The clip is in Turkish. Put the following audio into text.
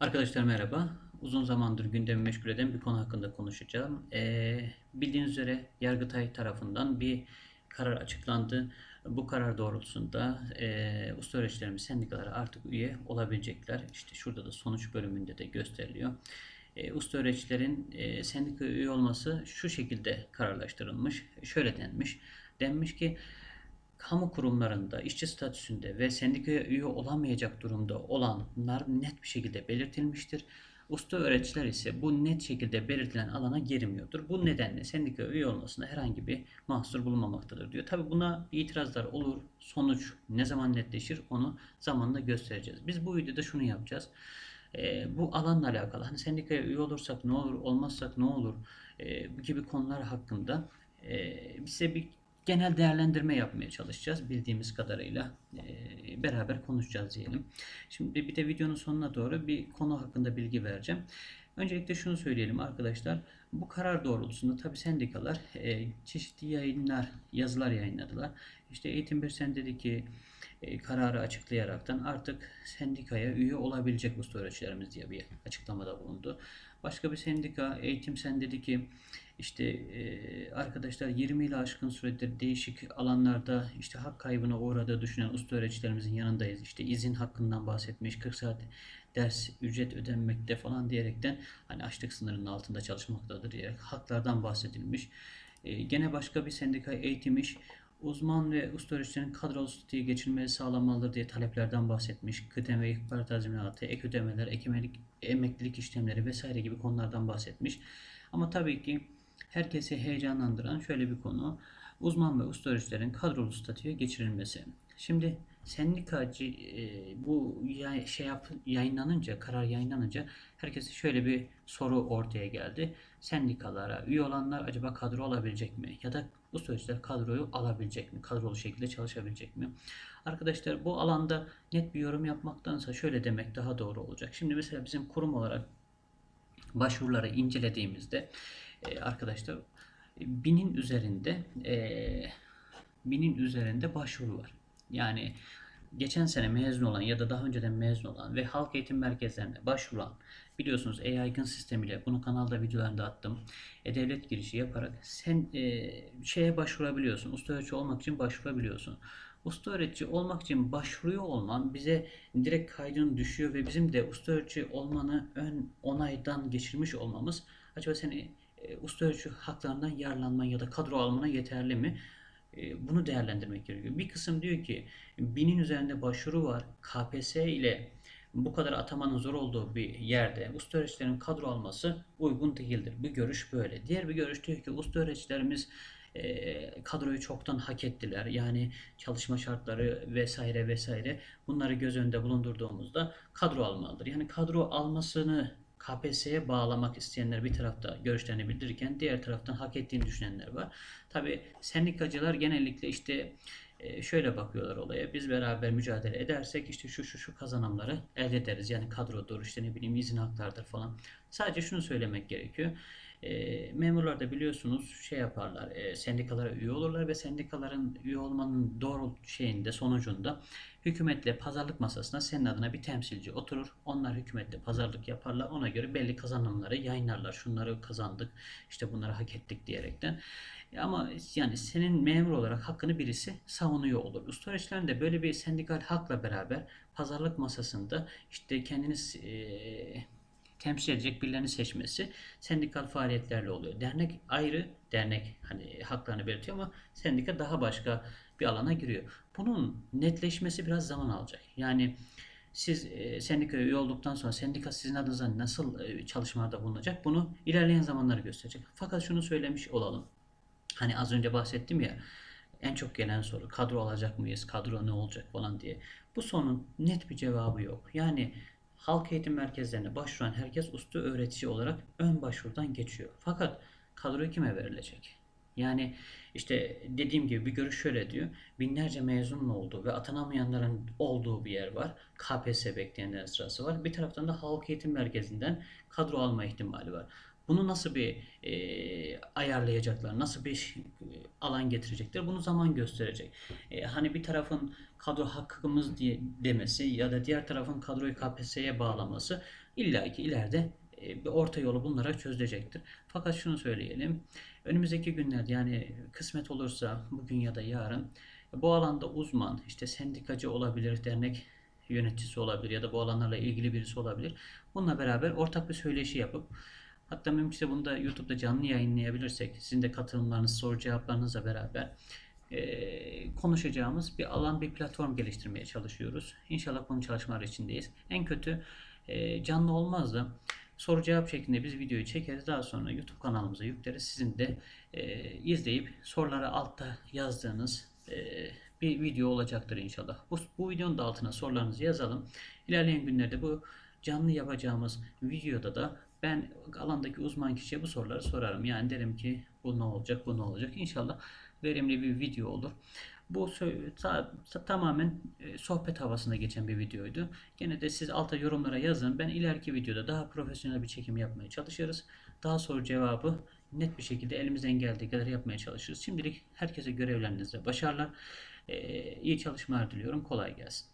Arkadaşlar merhaba. Uzun zamandır gündemi meşgul eden bir konu hakkında konuşacağım. Ee, bildiğiniz üzere Yargıtay tarafından bir karar açıklandı. Bu karar doğrultusunda e, usta öğrencilerimiz sendikalara artık üye olabilecekler. İşte şurada da sonuç bölümünde de gösteriliyor. E, usta öğrencilerin e, sendika üye olması şu şekilde kararlaştırılmış. Şöyle denmiş. Denmiş ki kamu kurumlarında işçi statüsünde ve sendikaya üye olamayacak durumda olanlar net bir şekilde belirtilmiştir. Usta öğreticiler ise bu net şekilde belirtilen alana girmiyordur. Bu nedenle sendika üye olmasında herhangi bir mahsur bulunmamaktadır diyor. Tabi buna itirazlar olur. Sonuç ne zaman netleşir onu zamanla göstereceğiz. Biz bu videoda şunu yapacağız. Ee, bu alanla alakalı hani sendikaya üye olursak ne olur, olmazsak ne olur e, gibi konular hakkında e, bize bir genel değerlendirme yapmaya çalışacağız bildiğimiz kadarıyla e, beraber konuşacağız diyelim. Şimdi bir de videonun sonuna doğru bir konu hakkında bilgi vereceğim. Öncelikle şunu söyleyelim arkadaşlar. Bu karar doğrultusunda tabi sendikalar e, çeşitli yayınlar, yazılar yayınladılar. İşte Eğitim Bir Sen dedi ki e, kararı açıklayaraktan artık sendikaya üye olabilecek usta öğrencilerimiz diye bir açıklamada bulundu. Başka bir sendika Eğitim Sen dedi ki işte e, arkadaşlar 20 ile aşkın süredir değişik alanlarda işte hak kaybına uğradığı düşünen usta öğrencilerimizin yanındayız. İşte izin hakkından bahsetmiş, 40 saat ders ücret ödenmekte falan diyerekten hani açlık sınırının altında çalışmaktadır diyerek haklardan bahsedilmiş. E, gene başka bir sendika eğitim iş uzman ve usta öğreticilerin kadrolu statüye geçilmesi sağlamalıdır diye taleplerden bahsetmiş. Kıdem ve ihbar tazminatı, ek ödemeler, emelik, emeklilik işlemleri vesaire gibi konulardan bahsetmiş. Ama tabii ki herkesi heyecanlandıran şöyle bir konu. Uzman ve usta öğreticilerin kadrolu statüye geçirilmesi. Şimdi sendikacı e, bu yay, şey yap, yayınlanınca, karar yayınlanınca herkese şöyle bir soru ortaya geldi. Sendikalara üye olanlar acaba kadro alabilecek mi? Ya da usta öğreticiler kadroyu alabilecek mi? Kadrolu şekilde çalışabilecek mi? Arkadaşlar bu alanda net bir yorum yapmaktansa şöyle demek daha doğru olacak. Şimdi mesela bizim kurum olarak başvuruları incelediğimizde e, arkadaşlar binin üzerinde e, binin üzerinde başvuru var. Yani geçen sene mezun olan ya da daha önceden mezun olan ve halk eğitim merkezlerine başvuran biliyorsunuz e-yaygın sistemiyle bunu kanalda videolarında attım. E-devlet girişi yaparak sen e, şeye başvurabiliyorsun. Usta öğretici olmak için başvurabiliyorsun. Usta öğretici olmak için başvuruyor olman bize direkt kaydın düşüyor ve bizim de usta öğretici olmanı ön onaydan geçirmiş olmamız acaba seni e, usta öğretici haklarından yararlanman ya da kadro almana yeterli mi? E, bunu değerlendirmek gerekiyor. Bir kısım diyor ki binin üzerinde başvuru var. KPSS ile bu kadar atamanın zor olduğu bir yerde usta öğreticilerin kadro alması uygun değildir. Bir görüş böyle. Diğer bir görüş diyor ki usta öğreticilerimiz e, kadroyu çoktan hak ettiler. Yani çalışma şartları vesaire vesaire bunları göz önünde bulundurduğumuzda kadro almalıdır. Yani kadro almasını KPSS'ye bağlamak isteyenler bir tarafta görüşlerini bildirirken diğer taraftan hak ettiğini düşünenler var. Tabi sendikacılar genellikle işte e, şöyle bakıyorlar olaya. Biz beraber mücadele edersek işte şu şu şu kazanımları elde ederiz. Yani kadrodur işte ne bileyim izin haklardır falan. Sadece şunu söylemek gerekiyor. E, memurlar da biliyorsunuz şey yaparlar, e, sendikalara üye olurlar ve sendikaların üye olmanın doğru şeyinde sonucunda hükümetle pazarlık masasına senin adına bir temsilci oturur. Onlar hükümetle pazarlık yaparlar. Ona göre belli kazanımları yayınlarlar. Şunları kazandık, işte bunları hak ettik diyerekten. Ama yani senin memur olarak hakkını birisi savunuyor olur. Usta öğreticilerin de böyle bir sendikal hakla beraber pazarlık masasında işte kendiniz e, temsil edecek birilerini seçmesi sendikal faaliyetlerle oluyor. Dernek ayrı, dernek hani haklarını belirtiyor ama sendika daha başka bir alana giriyor. Bunun netleşmesi biraz zaman alacak. Yani siz e, sendikaya üye olduktan sonra sendika sizin adınıza nasıl e, çalışmalarda bulunacak bunu ilerleyen zamanları gösterecek. Fakat şunu söylemiş olalım. Hani az önce bahsettim ya en çok gelen soru kadro alacak mıyız, kadro ne olacak falan diye. Bu sorunun net bir cevabı yok. Yani halk eğitim merkezlerine başvuran herkes usta öğretici olarak ön başvurudan geçiyor. Fakat kadro kime verilecek? Yani işte dediğim gibi bir görüş şöyle diyor. Binlerce mezunun olduğu ve atanamayanların olduğu bir yer var. KPSS bekleyenlerin sırası var. Bir taraftan da halk eğitim merkezinden kadro alma ihtimali var. Bunu nasıl bir e, ayarlayacaklar, nasıl bir e, alan getirecekler bunu zaman gösterecek. E, hani bir tarafın kadro hakkımız diye demesi ya da diğer tarafın kadroyu KPSS'ye bağlaması illaki ileride e, bir orta yolu bunlara çözülecektir. Fakat şunu söyleyelim. Önümüzdeki günlerde yani kısmet olursa bugün ya da yarın bu alanda uzman işte sendikacı olabilir, dernek yöneticisi olabilir ya da bu alanlarla ilgili birisi olabilir. Bununla beraber ortak bir söyleşi yapıp hatta mümkünse bunu da YouTube'da canlı yayınlayabilirsek sizin de katılımlarınız, soru cevaplarınızla beraber e, konuşacağımız bir alan, bir platform geliştirmeye çalışıyoruz. İnşallah bunun çalışmaları içindeyiz. En kötü e, canlı olmaz da soru cevap şeklinde biz videoyu çekeriz. Daha sonra YouTube kanalımıza yükleriz. Sizin de e, izleyip soruları altta yazdığınız e, bir video olacaktır inşallah. Bu, bu videonun da altına sorularınızı yazalım. İlerleyen günlerde bu canlı yapacağımız videoda da ben alandaki uzman kişiye bu soruları sorarım. Yani derim ki bu ne olacak, bu ne olacak. İnşallah verimli bir video olur. Bu ta- ta- tamamen e, sohbet havasında geçen bir videoydu. Gene de siz alta yorumlara yazın. Ben ileriki videoda daha profesyonel bir çekim yapmaya çalışırız. Daha soru cevabı net bir şekilde elimizden geldiği kadar yapmaya çalışırız. Şimdilik herkese görevlerinizde başarılar. E, iyi çalışmalar diliyorum. Kolay gelsin.